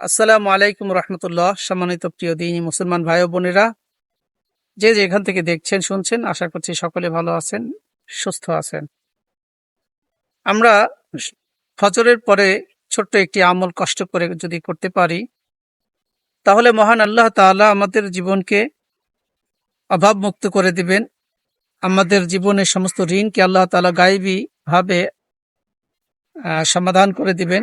আসসালামু আলাইকুম রহমতুল্লাহ। সম্মানিত প্রিয় দিনী মুসলমান ভাই বোনেরা, যে যেখান থেকে দেখছেন, শুনছেন, আশা করছি সকলে ভালো আছেন, সুস্থ আছেন। আমরা ফজরের পরে ছোট্ট একটি আমল কষ্ট করে যদি করতে পারি, তাহলে মহান আল্লাহ তাআলা আমাদের জীবনকে অভাব মুক্ত করে দিবেন। আমাদের জীবনের সমস্ত ঋণকে আল্লাহ তাআলা গায়েবী ভাবে সমাধান করে দিবেন।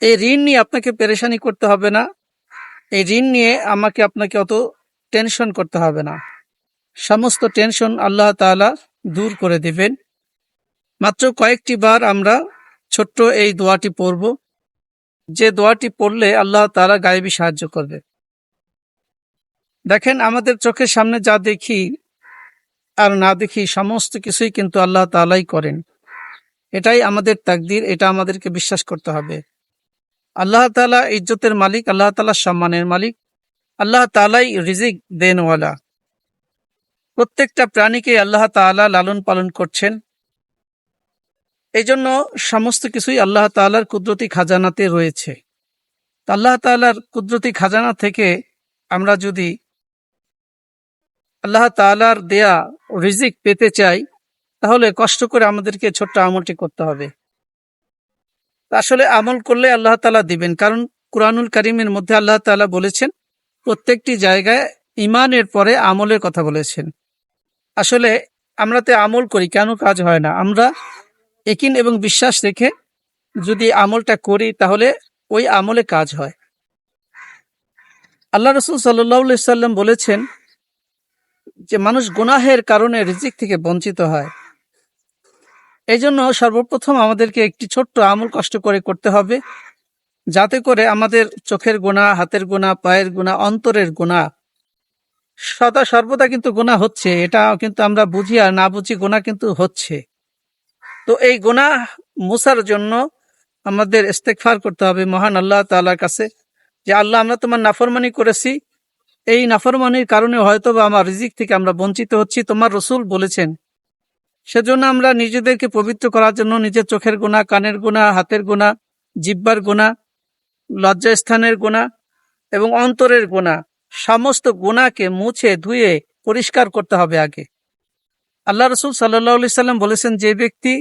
এই ঋণ নিয়ে আপনাকে পেরেশানি করতে হবে না। এই ঋণ নিয়ে আমাকে আপনাকে অত টেনশন করতে হবে না। সমস্ত টেনশন আল্লাহ তাআলা দূর করে দিবেন। মাত্র কয়েকটি বার আমরা ছোট্ট এই দোয়াটি পড়ব। যে দোয়াটি পড়লে আল্লাহ তালা গায়েবী সাহায্য করবে। দেখেন, আমাদের চোখের সামনে যা দেখি আর না দেখি, সমস্ত কিছুই কিন্তু আল্লাহ তাআলাই করেন। এটাই আমাদের তাকদির, এটা আমাদেরকে বিশ্বাস করতে হবে। আল্লাহ তাআলা ইজ্জতের মালিক, আল্লাহ তালা সম্মানের মালিক, আল্লাহ তাআলাই রিজিক দেনওয়ালা। প্রত্যেকটা প্রাণীকে আল্লাহ তাআলা লালন পালন করছেন। এই জন্য সমস্ত কিছুই আল্লাহ তাআলার কুদরতি খাজানাতে রয়েছে। আল্লাহ তাআলার কুদরতি খাজানা থেকে আমরা যদি আল্লাহ তাআলার দেয়া রিজিক পেতে চাই, তাহলে কষ্ট করে আমাদেরকে ছোট্ট আমলটি করতে হবে। আসলে আমল করলে আল্লাহ তালা দিবেন। কারণ কুরআনুল কারিমের মধ্যে আল্লাহ তালা বলেছেন, প্রত্যেকটি জায়গায় ইমানের পরে আমলের কথা বলেছেন। আসলে আমরা তো আমল করি, কেন কাজ হয় না? আমরা একিন এবং বিশ্বাস রেখে যদি আমলটা করি, তাহলে ওই আমলে কাজ হয়। আল্লাহ রসুল সাল্লাহ সাল্লাম বলেছেন যে, মানুষ গুনাহের কারণে রিজিক থেকে বঞ্চিত হয়। এই জন্য সর্বপ্রথম আমাদেরকে একটি ছোট্ট আমল কষ্ট করে করতে হবে, যাতে করে আমাদের চোখের গোনা হাতের গোনা পায়ের গোনা অন্তরের গোনা সদা সর্বদা কিন্তু গোনা হচ্ছে, এটা কিন্তু আমরা বুঝি আর না বুঝি গোনা কিন্তু হচ্ছে। তো এই গোনা মুসার জন্য আমাদের ইস্তেকফার করতে হবে মহান আল্লাহ তাআলার কাছে, যে আল্লাহ আমরা তোমার নাফরমানি করেছি, এই নাফরমানির কারণে হয়তো বা আমার রিজিক থেকে আমরা বঞ্চিত হচ্ছি। তোমার রসুল বলেছেন সেজন্য আমরা নিজেদেরকে পবিত্র করার জন্য নিজের চোখের গোনা কানের গোনা হাতের গোনা জিব্বার গোনা লজ্জাস্থানের গোনা এবং অন্তরের গোনা সমস্ত গোনাকে মুছে ধুয়ে পরিষ্কার করতে হবে আগে। আল্লাহ রসুল সাল্লাহ সাল্লাম বলেছেন, যে ব্যক্তি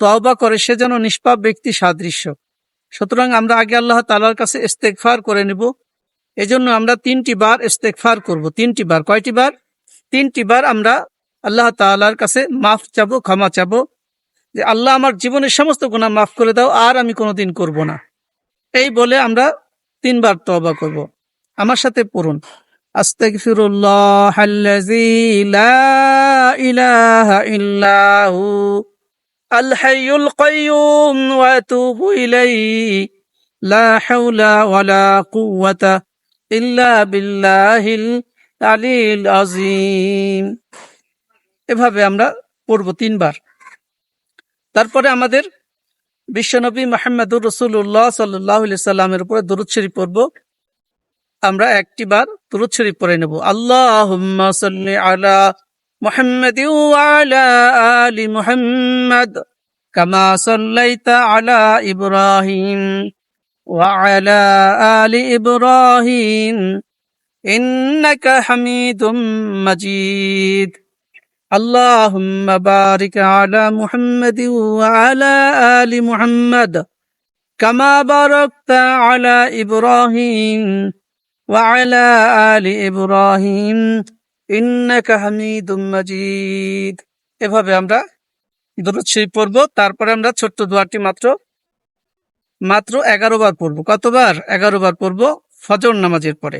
তওবা করে, সে যেন নিষ্পাপ ব্যক্তি সাদৃশ্য। সুতরাং আমরা আগে আল্লাহ তালার কাছে ইস্তেকফার করে নেব। এজন্য আমরা তিনটি বার ইস্তেকফার করব। তিনটি বার। কয়টি বার? তিনটি বার আমরা আল্লাহ তাআলার কাছে মাফ চাবো, ক্ষমা চাবো, যে আল্লাহ আমার জীবনের সমস্ত গুনাহ মাফ করে দাও, আর আমি কোনোদিন করব না। এই বলে আমরা তিনবার তওবা করব। আমার সাথে পড়ুন। আস্তাগফিরুল্লাহ আল্লাযী লা ইলাহা ইল্লা হু আল হাইয়ুল কাইয়ুম ওয়া লা ওয়ালা ইল্লা আলিল এভাবে আমরা পড়ব তিনবার তারপরে আমাদের বিশ্বনবী মাহমুদুর রসুল্লাহ সাল্লাহ সাল্লামের উপরে দরুদ শরীফ পড়ব আমরা একটি বার দরুদ শরীফ পড়ে নেব আল্লাহ সাল্লি আলা মুহাম্মদ আলা আলি মুহাম্মদ কামা সাল্লাইতা আলা ইব্রাহিম وعلى آل إبراهيم إنك حميد مجيد اللهم بارك على محمد وعلى آل محمد كما باركت على إبراهيم وعلى آل إبراهيم إنك حميد مجيد এভাবে আমরা দরুদ শরীফ পড়বো তারপরে আমরা ছোট্ট দোয়াটি মাত্র মাত্র এগারো বার পড়বো কতবার এগারো বার পড়বো ফজর নামাজের পরে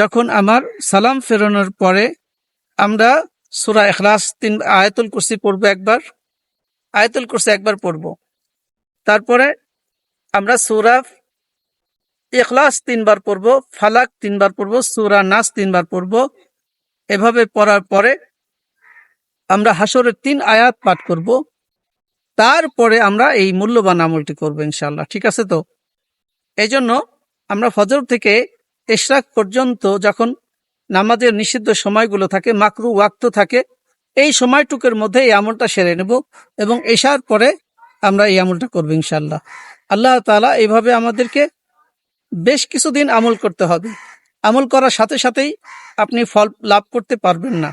যখন আমার সালাম ফেরানোর পরে আমরা সুরা এখলাস তিন, আয়াতুল কুরসি পড়ব একবার, আয়াতুল কুরসি একবার পড়ব। তারপরে আমরা সুরা ইখলাস তিনবার পড়ব, ফালাক তিনবার পড়ব, সুরা নাস তিনবার পড়ব। এভাবে পড়ার পরে আমরা হাসরের তিন আয়াত পাঠ করব। তারপরে আমরা এই মূল্যবান আমলটি করব ইনশাল্লাহ ঠিক আছে তো? এই জন্য আমরা ফজর থেকে এশরাক পর্যন্ত যখন নামাজের নিষিদ্ধ সময়গুলো থাকে, মাকরু ওয়াক্ত থাকে, এই সময়টুকের মধ্যে এই আমলটা সেরে নেব এবং এশার পরে আমরা এই আমলটা করব ইনশাল্লাহ আল্লাহ তাআলা এইভাবে আমাদেরকে বেশ কিছুদিন আমল করতে হবে। আমল করার সাথে সাথেই আপনি ফল লাভ করতে পারবেন না।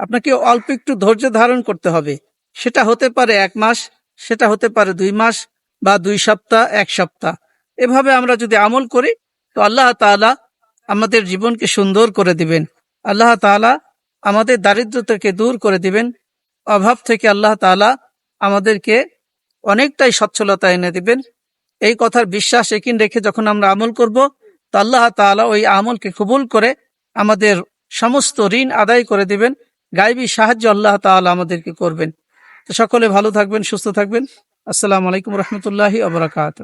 আপনাকে অল্প একটু ধৈর্য ধারণ করতে হবে। সেটা হতে পারে এক মাস, সেটা হতে পারে দুই মাস বা দুই সপ্তাহ, এক সপ্তাহ। এভাবে আমরা যদি আমল করি, তো আল্লাহ তাআলা আমাদের জীবনকে সুন্দর করে দিবেন। আল্লাহ তাআলা আমাদের দারিদ্রতাকে দূর করে দিবেন। অভাব থেকে আল্লাহ তাআলা আমাদেরকে অনেকটাই সচ্ছলতা এনে দিবেন। এই কথার বিশ্বাস একিন রেখে যখন আমরা আমল করব, তা আল্লাহ তাআলা ওই আমলকে কবুল করে আমাদের সমস্ত ঋণ আদায় করে দিবেন। গাইবী সাহায্য আল্লাহ তাআলা আমাদেরকে করবেন। তো সকলে ভালো থাকবেন, সুস্থ থাকবেন। আসসালামু আলাইকুম রহমতুল্লাহি আবরাকাত